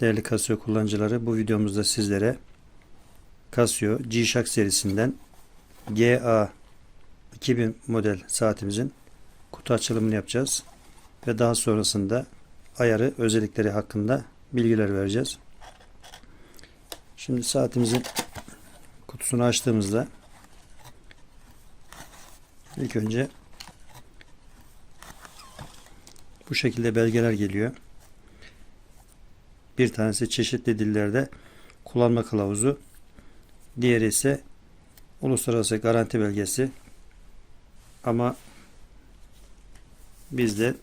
Değerli Casio kullanıcıları bu videomuzda sizlere Casio G-Shock serisinden GA 2000 model saatimizin kutu açılımını yapacağız. Ve daha sonrasında ayarı özellikleri hakkında bilgiler vereceğiz. Şimdi saatimizin kutusunu açtığımızda ilk önce bu şekilde belgeler geliyor. Bir tanesi çeşitli dillerde kullanma kılavuzu. Diğeri ise uluslararası garanti belgesi. Ama bizde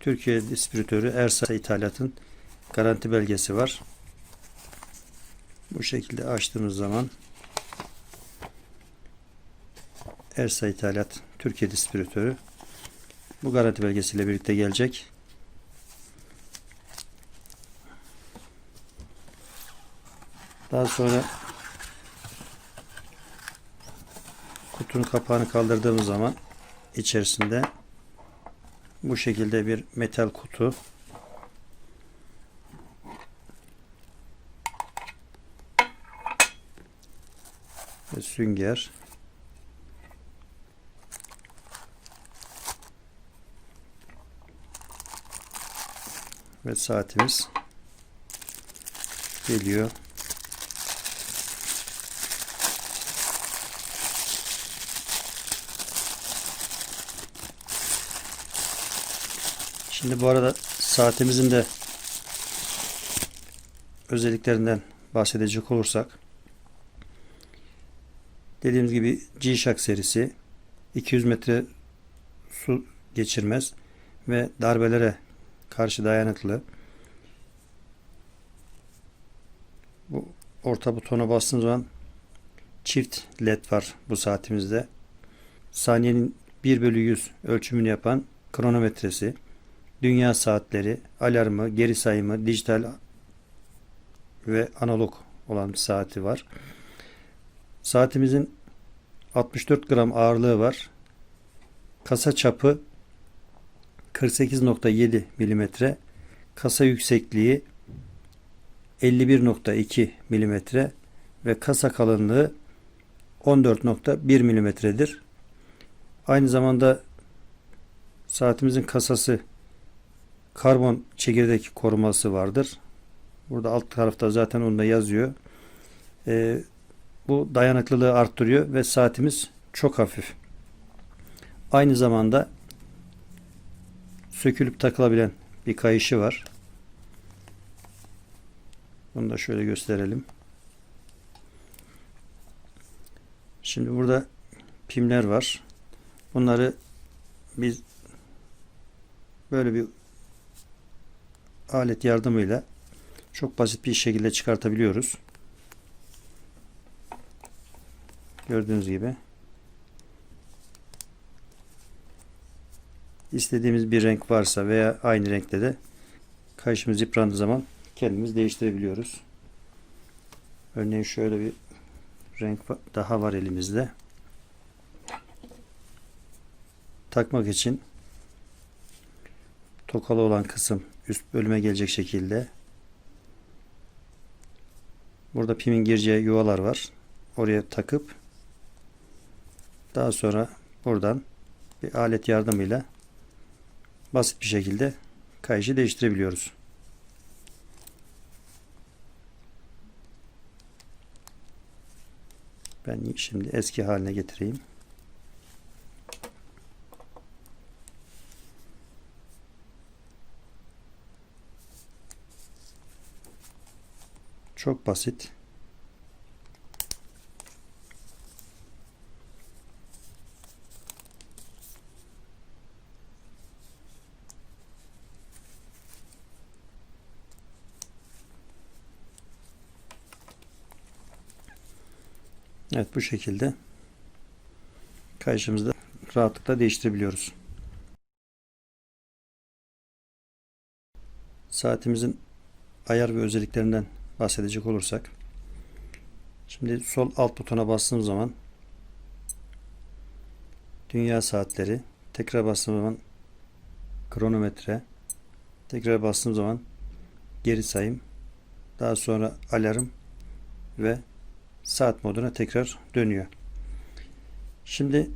Türkiye distribütörü Ersa ithalatın garanti belgesi var. Bu şekilde açtığımız zaman Ersa ithalat Türkiye distribütörü bu garanti belgesiyle birlikte gelecek. Daha sonra kutunun kapağını kaldırdığımız zaman içerisinde bu şekilde bir metal kutu ve sünger ve saatimiz geliyor. Şimdi bu arada saatimizin de özelliklerinden bahsedecek olursak dediğimiz gibi G-Shock serisi 200 metre su geçirmez ve darbelere karşı dayanıklı. Bu orta butona bastığınız zaman çift led var bu saatimizde. Saniyenin 1 bölü 100 ölçümünü yapan kronometresi, dünya saatleri, alarmı, geri sayımı, dijital ve analog olan bir saati var. Saatimizin 64 gram ağırlığı var. Kasa çapı 48.7 milimetre. Kasa yüksekliği 51.2 milimetre ve kasa kalınlığı 14.1 milimetredir. Aynı zamanda saatimizin kasası karbon çekirdek koruması vardır. Burada alt tarafta zaten onu da yazıyor. Ee, bu dayanıklılığı arttırıyor ve saatimiz çok hafif. Aynı zamanda sökülüp takılabilen bir kayışı var. Bunu da şöyle gösterelim. Şimdi burada pimler var. Bunları biz böyle bir alet yardımıyla çok basit bir şekilde çıkartabiliyoruz. Gördüğünüz gibi. istediğimiz bir renk varsa veya aynı renkte de kayışımız yıprandığı zaman kendimiz değiştirebiliyoruz. Örneğin şöyle bir renk daha var elimizde. Takmak için tokalı olan kısım üst bölüme gelecek şekilde burada pimin gireceği yuvalar var. Oraya takıp daha sonra buradan bir alet yardımıyla basit bir şekilde kayışı değiştirebiliyoruz. Ben şimdi eski haline getireyim. Çok basit. Evet bu şekilde kayışımızda rahatlıkla değiştirebiliyoruz. Saatimizin ayar ve özelliklerinden bahsedecek olursak şimdi sol alt butona bastığım zaman dünya saatleri tekrar bastığım zaman kronometre Tekrar bastığım zaman geri sayım. Daha sonra alarm ve saat moduna tekrar dönüyor. Şimdi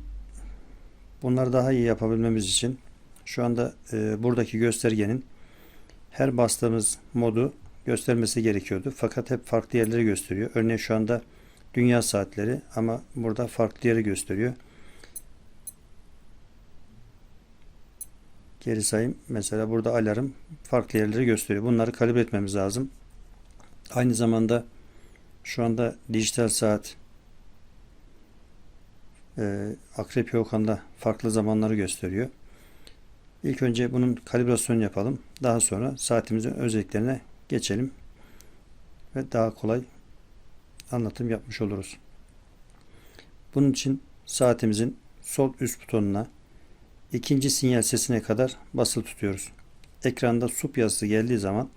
bunları daha iyi yapabilmemiz için şu anda e, buradaki göstergenin her bastığımız modu göstermesi gerekiyordu. Fakat hep farklı yerleri gösteriyor. Örneğin şu anda dünya saatleri ama burada farklı yeri gösteriyor. Geri sayım mesela burada alarm farklı yerleri gösteriyor. Bunları kalibre etmemiz lazım. Aynı zamanda şu anda dijital saat e, Akrep Yokan'da farklı zamanları gösteriyor. İlk önce bunun kalibrasyonu yapalım. Daha sonra saatimizin özelliklerine geçelim ve daha kolay anlatım yapmış oluruz. Bunun için saatimizin sol üst butonuna ikinci sinyal sesine kadar basılı tutuyoruz. Ekranda sup yazısı geldiği zaman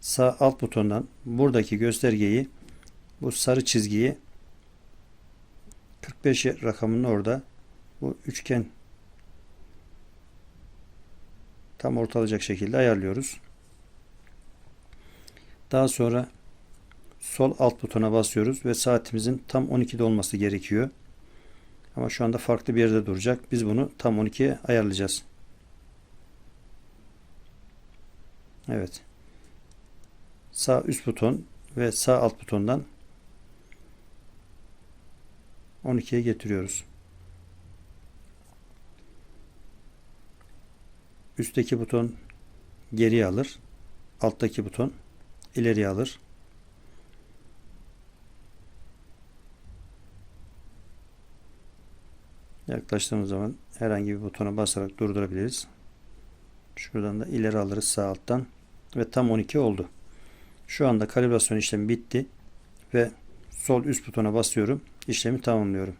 sağ alt butondan buradaki göstergeyi bu sarı çizgiyi 45 rakamının orada bu üçgen tam ortalayacak şekilde ayarlıyoruz. Daha sonra sol alt butona basıyoruz ve saatimizin tam 12'de olması gerekiyor. Ama şu anda farklı bir yerde duracak. Biz bunu tam 12'ye ayarlayacağız. Evet. Sağ üst buton ve sağ alt butondan 12'ye getiriyoruz. Üstteki buton geriye alır. Alttaki buton ileriye alır. Yaklaştığımız zaman herhangi bir butona basarak durdurabiliriz. Şuradan da ileri alırız sağ alttan. Ve tam 12 oldu. Şu anda kalibrasyon işlemi bitti. Ve sol üst butona basıyorum. İşlemi tamamlıyorum.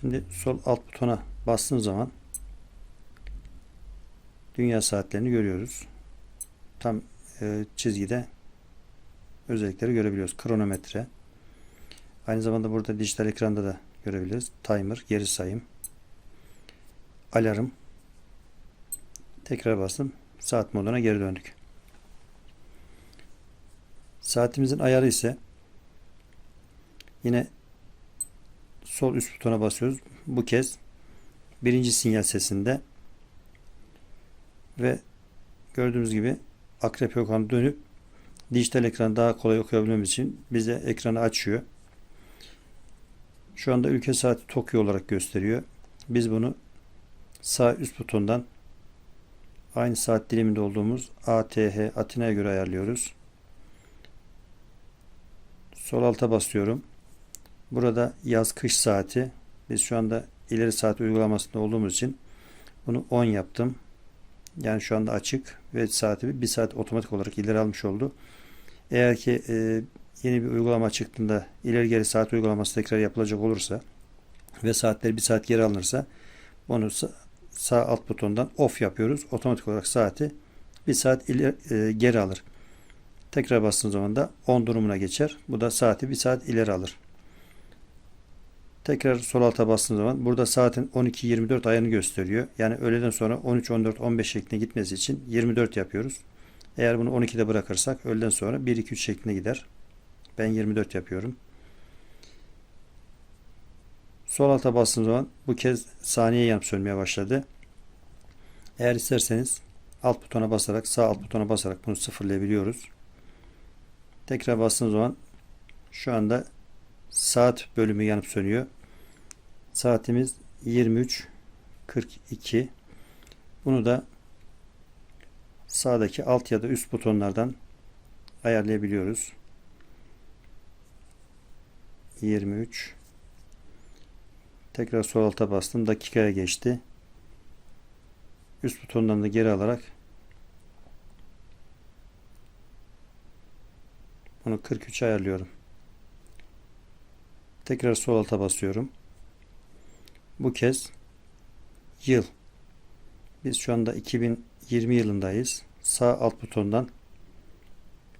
Şimdi sol alt butona bastığım zaman dünya saatlerini görüyoruz. Tam e, çizgide özellikleri görebiliyoruz. Kronometre. Aynı zamanda burada dijital ekranda da görebiliriz. Timer, geri sayım. Alarm. Tekrar bastım. Saat moduna geri döndük. Saatimizin ayarı ise yine sol üst butona basıyoruz. Bu kez birinci sinyal sesinde ve gördüğünüz gibi akrep yokan dönüp dijital ekran daha kolay okuyabilmemiz için bize ekranı açıyor. Şu anda ülke saati Tokyo olarak gösteriyor. Biz bunu sağ üst butondan aynı saat diliminde olduğumuz ATH Atina'ya göre ayarlıyoruz. Sol alta basıyorum. Burada yaz kış saati. Biz şu anda ileri saat uygulamasında olduğumuz için bunu 10 yaptım. Yani şu anda açık ve saati bir saat otomatik olarak ileri almış oldu. Eğer ki e, yeni bir uygulama çıktığında ileri geri saat uygulaması tekrar yapılacak olursa ve saatler bir saat geri alınırsa bunu sağ alt butondan off yapıyoruz. Otomatik olarak saati bir saat ileri, e, geri alır. Tekrar bastığım zaman da on durumuna geçer. Bu da saati bir saat ileri alır. Tekrar sol alta bastığım zaman burada saatin 12-24 ayarını gösteriyor. Yani öğleden sonra 13-14-15 şeklinde gitmesi için 24 yapıyoruz. Eğer bunu 12'de bırakırsak öğleden sonra 1-2-3 şeklinde gider. Ben 24 yapıyorum. Sol alta bastığım zaman bu kez saniye yanıp sönmeye başladı. Eğer isterseniz alt butona basarak sağ alt butona basarak bunu sıfırlayabiliyoruz. Tekrar bastığım zaman şu anda saat bölümü yanıp sönüyor. Saatimiz 23.42. Bunu da sağdaki alt ya da üst butonlardan ayarlayabiliyoruz. 23 Tekrar sol alta bastım. Dakikaya geçti. Üst butondan da geri alarak bunu 43 ayarlıyorum. Tekrar sol alta basıyorum. Bu kez yıl. Biz şu anda 2020 yılındayız. Sağ alt butondan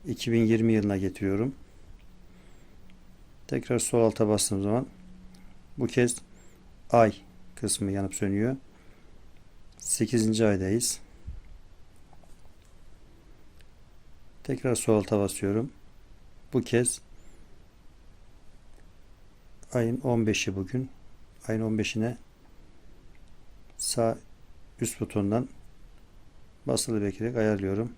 2020 yılına getiriyorum. Tekrar sol alta bastığım zaman bu kez ay kısmı yanıp sönüyor. 8. aydayız. Tekrar sol alta basıyorum. Bu kez ayın 15'i bugün. Ayın 15'ine sağ üst butondan basılı bekleyerek ayarlıyorum.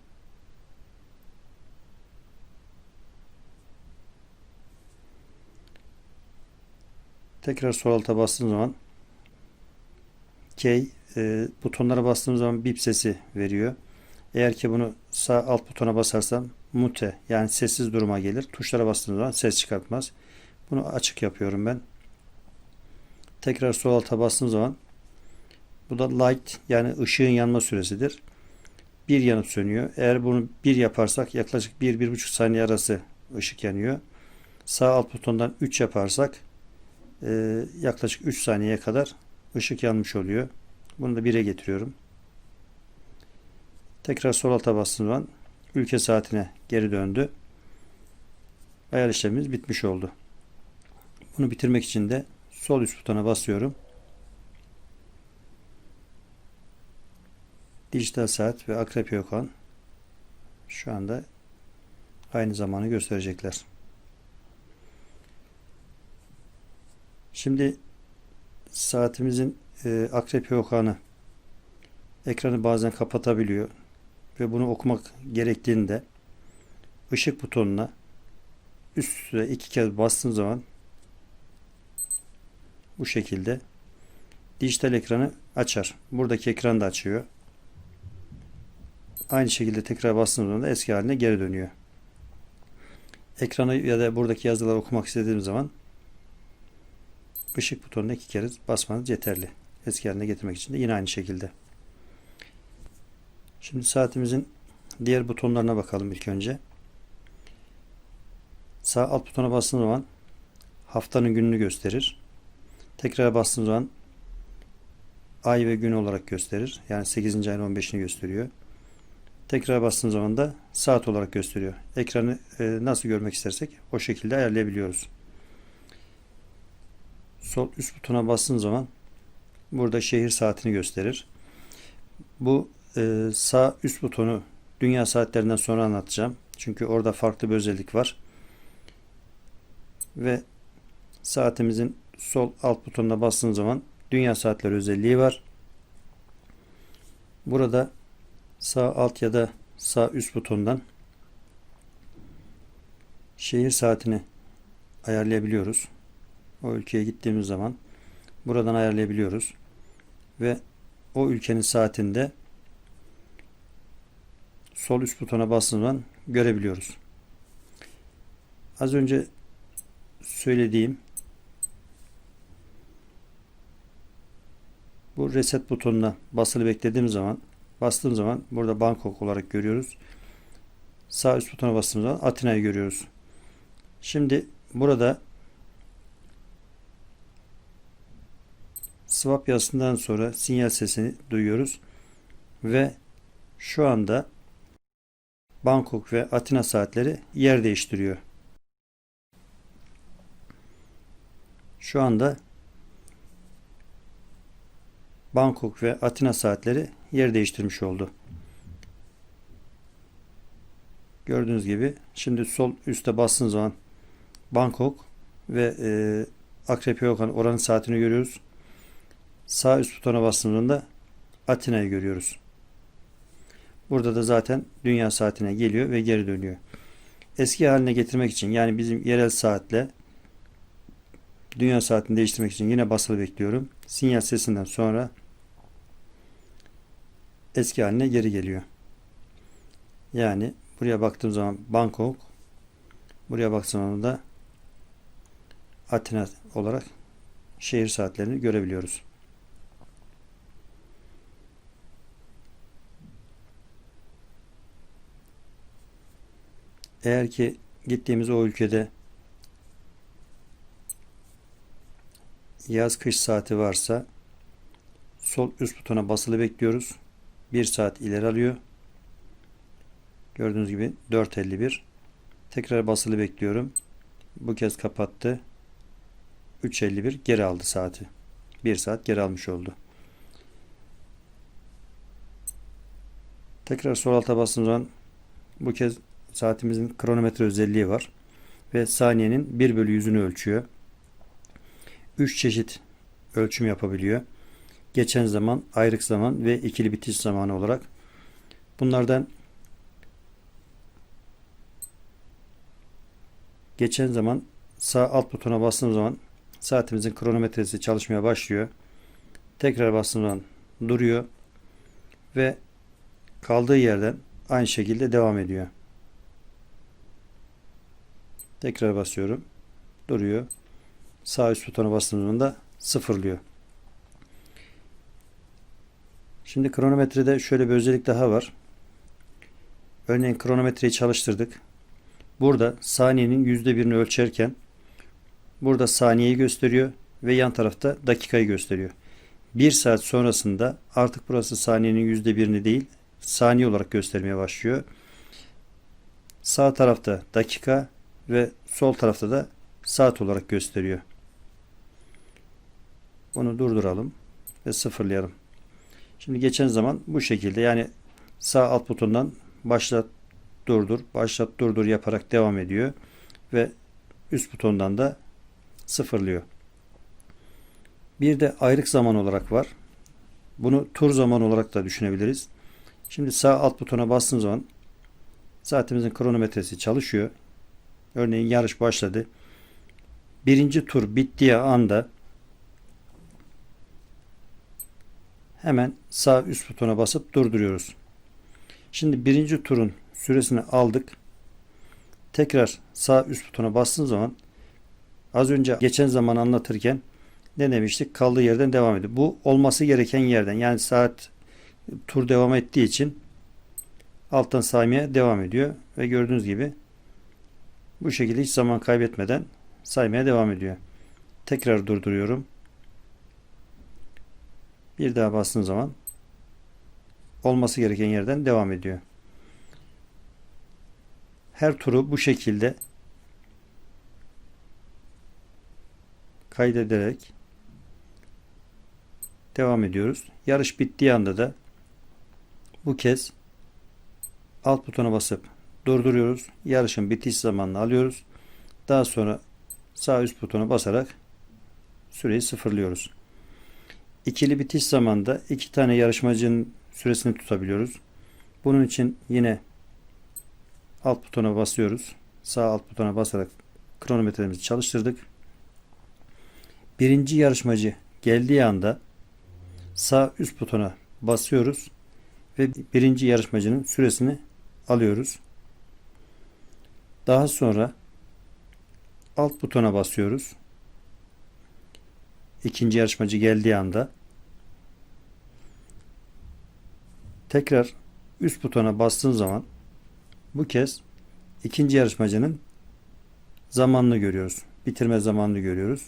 Tekrar sol alta bastığım zaman K e, butonlara bastığım zaman bip sesi veriyor. Eğer ki bunu sağ alt butona basarsam mute yani sessiz duruma gelir. Tuşlara bastığım zaman ses çıkartmaz. Bunu açık yapıyorum ben. Tekrar sol alta bastığım zaman bu da light yani ışığın yanma süresidir. Bir yanıp sönüyor. Eğer bunu bir yaparsak yaklaşık 1-1,5 saniye arası ışık yanıyor. Sağ alt butondan 3 yaparsak e, yaklaşık 3 saniyeye kadar ışık yanmış oluyor. Bunu da 1'e getiriyorum. Tekrar sol alta bastığım zaman ülke saatine geri döndü. Ayar işlemimiz bitmiş oldu. Bunu bitirmek için de sol üst butona basıyorum. Dijital saat ve akrep yokan şu anda aynı zamanı gösterecekler. Şimdi saatimizin e, akrep yokanı ekranı bazen kapatabiliyor ve bunu okumak gerektiğinde ışık butonuna üst üste iki kez bastığım zaman bu şekilde dijital ekranı açar. Buradaki ekran da açıyor. Aynı şekilde tekrar bastığım zaman da eski haline geri dönüyor. Ekranı ya da buradaki yazıları okumak istediğim zaman ışık butonuna iki kere basmanız yeterli. Eski haline getirmek için de yine aynı şekilde. Şimdi saatimizin diğer butonlarına bakalım ilk önce. Sağ alt butona bastığım zaman haftanın gününü gösterir. Tekrar bastığım zaman ay ve gün olarak gösterir. Yani 8. ayın 15'ini gösteriyor. Tekrar bastığım zaman da saat olarak gösteriyor. Ekranı e, nasıl görmek istersek o şekilde ayarlayabiliyoruz. Sol üst butona bastığım zaman burada şehir saatini gösterir. Bu e, sağ üst butonu dünya saatlerinden sonra anlatacağım. Çünkü orada farklı bir özellik var. Ve saatimizin sol alt butonuna bastığım zaman dünya saatleri özelliği var. Burada sağ alt ya da sağ üst butondan şehir saatini ayarlayabiliyoruz. O ülkeye gittiğimiz zaman buradan ayarlayabiliyoruz. Ve o ülkenin saatinde sol üst butona bastığımız zaman görebiliyoruz. Az önce söylediğim reset butonuna basılı beklediğim zaman bastığım zaman burada Bangkok olarak görüyoruz. Sağ üst butona bastığım zaman Atina'yı görüyoruz. Şimdi burada swap yazısından sonra sinyal sesini duyuyoruz ve şu anda Bangkok ve Atina saatleri yer değiştiriyor. Şu anda Bangkok ve Atina saatleri yer değiştirmiş oldu. Gördüğünüz gibi şimdi sol üstte bastığınız zaman Bangkok ve e, Akrep Yokan oranın saatini görüyoruz. Sağ üst butona bastığımızda Atina'yı görüyoruz. Burada da zaten dünya saatine geliyor ve geri dönüyor. Eski haline getirmek için yani bizim yerel saatle dünya saatini değiştirmek için yine basılı bekliyorum. Sinyal sesinden sonra eski haline geri geliyor. Yani buraya baktığım zaman Bangkok buraya baktığım zaman da Atina olarak şehir saatlerini görebiliyoruz. Eğer ki gittiğimiz o ülkede yaz kış saati varsa sol üst butona basılı bekliyoruz. 1 saat ileri alıyor. Gördüğünüz gibi 4.51. Tekrar basılı bekliyorum. Bu kez kapattı. 3.51 geri aldı saati. 1 saat geri almış oldu. Tekrar sol alta bastığım zaman bu kez saatimizin kronometre özelliği var. Ve saniyenin 1 bölü yüzünü ölçüyor. 3 çeşit ölçüm yapabiliyor. Geçen zaman, ayrık zaman ve ikili bitiş zamanı olarak. Bunlardan geçen zaman sağ alt butona bastığım zaman saatimizin kronometresi çalışmaya başlıyor. Tekrar bastığım zaman duruyor ve kaldığı yerden aynı şekilde devam ediyor. Tekrar basıyorum. Duruyor. Sağ üst butona bastığım zaman da sıfırlıyor. Şimdi kronometrede şöyle bir özellik daha var. Örneğin kronometreyi çalıştırdık. Burada saniyenin yüzde birini ölçerken burada saniyeyi gösteriyor ve yan tarafta dakikayı gösteriyor. Bir saat sonrasında artık burası saniyenin yüzde birini değil saniye olarak göstermeye başlıyor. Sağ tarafta dakika ve sol tarafta da saat olarak gösteriyor. Bunu durduralım ve sıfırlayalım. Şimdi geçen zaman bu şekilde yani sağ alt butondan başlat durdur, başlat durdur yaparak devam ediyor ve üst butondan da sıfırlıyor. Bir de ayrık zaman olarak var. Bunu tur zaman olarak da düşünebiliriz. Şimdi sağ alt butona bastığım zaman saatimizin kronometresi çalışıyor. Örneğin yarış başladı. Birinci tur bittiği anda hemen sağ üst butona basıp durduruyoruz. Şimdi birinci turun süresini aldık. Tekrar sağ üst butona bastığım zaman az önce geçen zaman anlatırken ne demiştik? Kaldığı yerden devam ediyor. Bu olması gereken yerden. Yani saat tur devam ettiği için alttan saymaya devam ediyor. Ve gördüğünüz gibi bu şekilde hiç zaman kaybetmeden saymaya devam ediyor. Tekrar durduruyorum. Bir daha bastığım zaman olması gereken yerden devam ediyor. Her turu bu şekilde kaydederek devam ediyoruz. Yarış bittiği anda da bu kez alt butona basıp durduruyoruz. Yarışın bitiş zamanını alıyoruz. Daha sonra sağ üst butona basarak süreyi sıfırlıyoruz. İkili bitiş zamanında iki tane yarışmacının süresini tutabiliyoruz. Bunun için yine alt butona basıyoruz. Sağ alt butona basarak kronometremizi çalıştırdık. Birinci yarışmacı geldiği anda sağ üst butona basıyoruz ve birinci yarışmacının süresini alıyoruz. Daha sonra alt butona basıyoruz. İkinci yarışmacı geldiği anda tekrar üst butona bastığın zaman bu kez ikinci yarışmacının zamanını görüyoruz. Bitirme zamanını görüyoruz.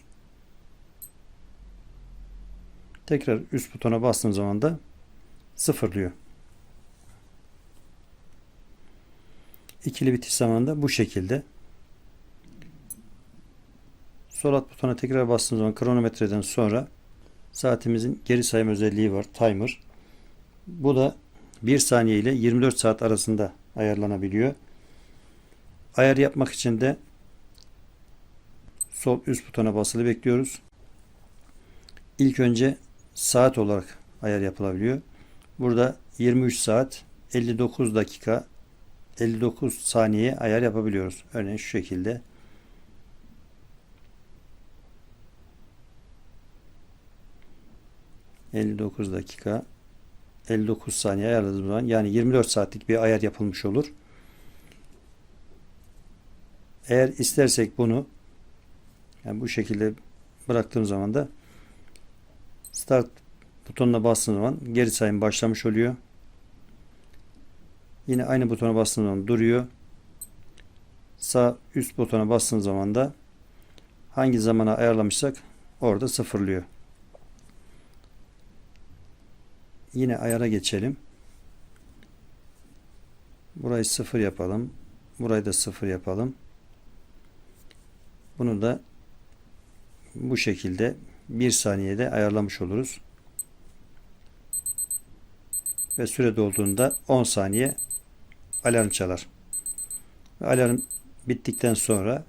Tekrar üst butona bastığım zaman da sıfırlıyor. İkili bitiş zamanında bu şekilde. Sol alt butona tekrar bastığım zaman kronometreden sonra saatimizin geri sayım özelliği var. Timer. Bu da 1 saniye ile 24 saat arasında ayarlanabiliyor. Ayar yapmak için de sol üst butona basılı bekliyoruz. İlk önce saat olarak ayar yapılabiliyor. Burada 23 saat 59 dakika 59 saniye ayar yapabiliyoruz. Örneğin şu şekilde. ...59 dakika... ...59 saniye ayarladığımız zaman... ...yani 24 saatlik bir ayar yapılmış olur. Eğer istersek bunu... ...yani bu şekilde bıraktığım zaman da... ...start butonuna bastığım zaman... ...geri sayım başlamış oluyor. Yine aynı butona bastığım zaman duruyor. Sağ üst butona bastığım zaman da hangi zamana ayarlamışsak orada sıfırlıyor. Yine ayara geçelim. Burayı sıfır yapalım. Burayı da sıfır yapalım. Bunu da bu şekilde bir saniyede ayarlamış oluruz. Ve süre dolduğunda 10 saniye alarm çalar. Ve alarm bittikten sonra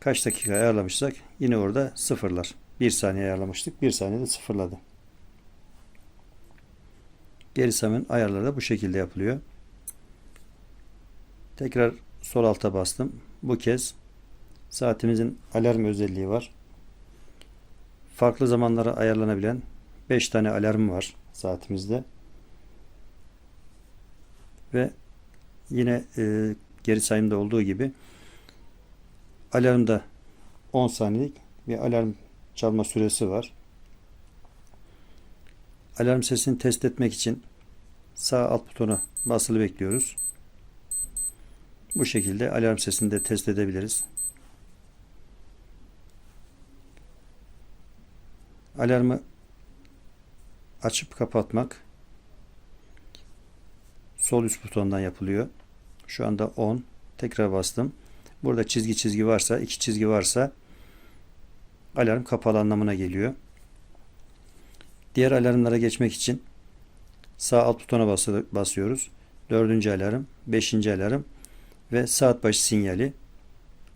kaç dakika ayarlamışsak yine orada sıfırlar. 1 saniye ayarlamıştık. 1 saniyede sıfırladı. Geri sayımın ayarları da bu şekilde yapılıyor. Tekrar sol alta bastım. Bu kez saatimizin alarm özelliği var. Farklı zamanlara ayarlanabilen 5 tane alarm var saatimizde. Ve yine e, geri sayımda olduğu gibi alarmda 10 saniyelik bir alarm çalma süresi var. Alarm sesini test etmek için sağ alt butona basılı bekliyoruz. Bu şekilde alarm sesini de test edebiliriz. Alarmı açıp kapatmak sol üst butondan yapılıyor. Şu anda 10. Tekrar bastım. Burada çizgi çizgi varsa, iki çizgi varsa alarm kapalı anlamına geliyor. Diğer alarmlara geçmek için sağ alt butona basıyoruz. Dördüncü alarm, beşinci alarm ve saat başı sinyali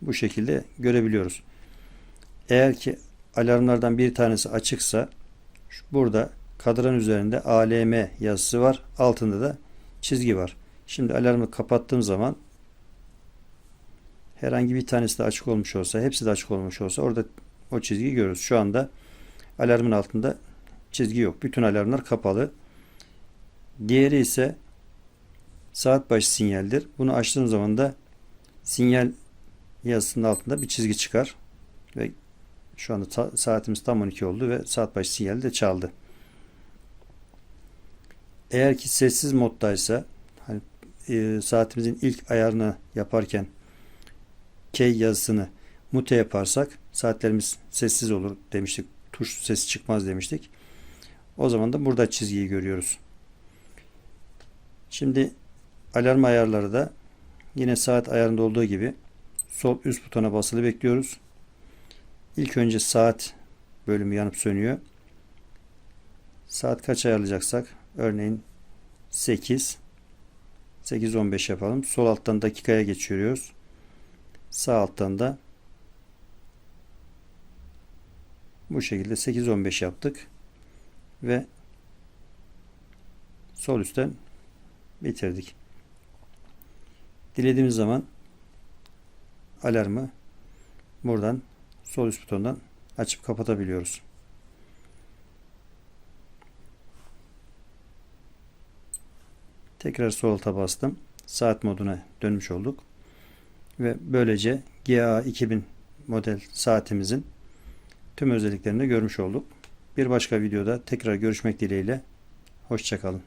bu şekilde görebiliyoruz. Eğer ki alarmlardan bir tanesi açıksa burada kadran üzerinde ALM yazısı var. Altında da çizgi var. Şimdi alarmı kapattığım zaman herhangi bir tanesi de açık olmuş olsa, hepsi de açık olmuş olsa orada o çizgiyi görürüz. Şu anda alarmın altında çizgi yok. Bütün alarmlar kapalı. Diğeri ise saat başı sinyaldir. Bunu açtığım zaman da sinyal yazısının altında bir çizgi çıkar. Ve şu anda ta, saatimiz tam 12 oldu ve saat başı sinyali de çaldı. Eğer ki sessiz moddaysa hani e, saatimizin ilk ayarını yaparken K yazısını mute yaparsak saatlerimiz sessiz olur demiştik. Tuş sesi çıkmaz demiştik. O zaman da burada çizgiyi görüyoruz. Şimdi alarm ayarları da yine saat ayarında olduğu gibi sol üst butona basılı bekliyoruz. İlk önce saat bölümü yanıp sönüyor. Saat kaç ayarlayacaksak örneğin 8 8.15 yapalım. Sol alttan dakikaya geçiyoruz. Sağ alttan da bu şekilde 8.15 yaptık. Ve sol üstten bitirdik. Dilediğimiz zaman alarmı buradan sol üst butondan açıp kapatabiliyoruz. Tekrar sol alta bastım. Saat moduna dönmüş olduk. Ve böylece GA 2000 model saatimizin tüm özelliklerini görmüş olduk. Bir başka videoda tekrar görüşmek dileğiyle. Hoşçakalın.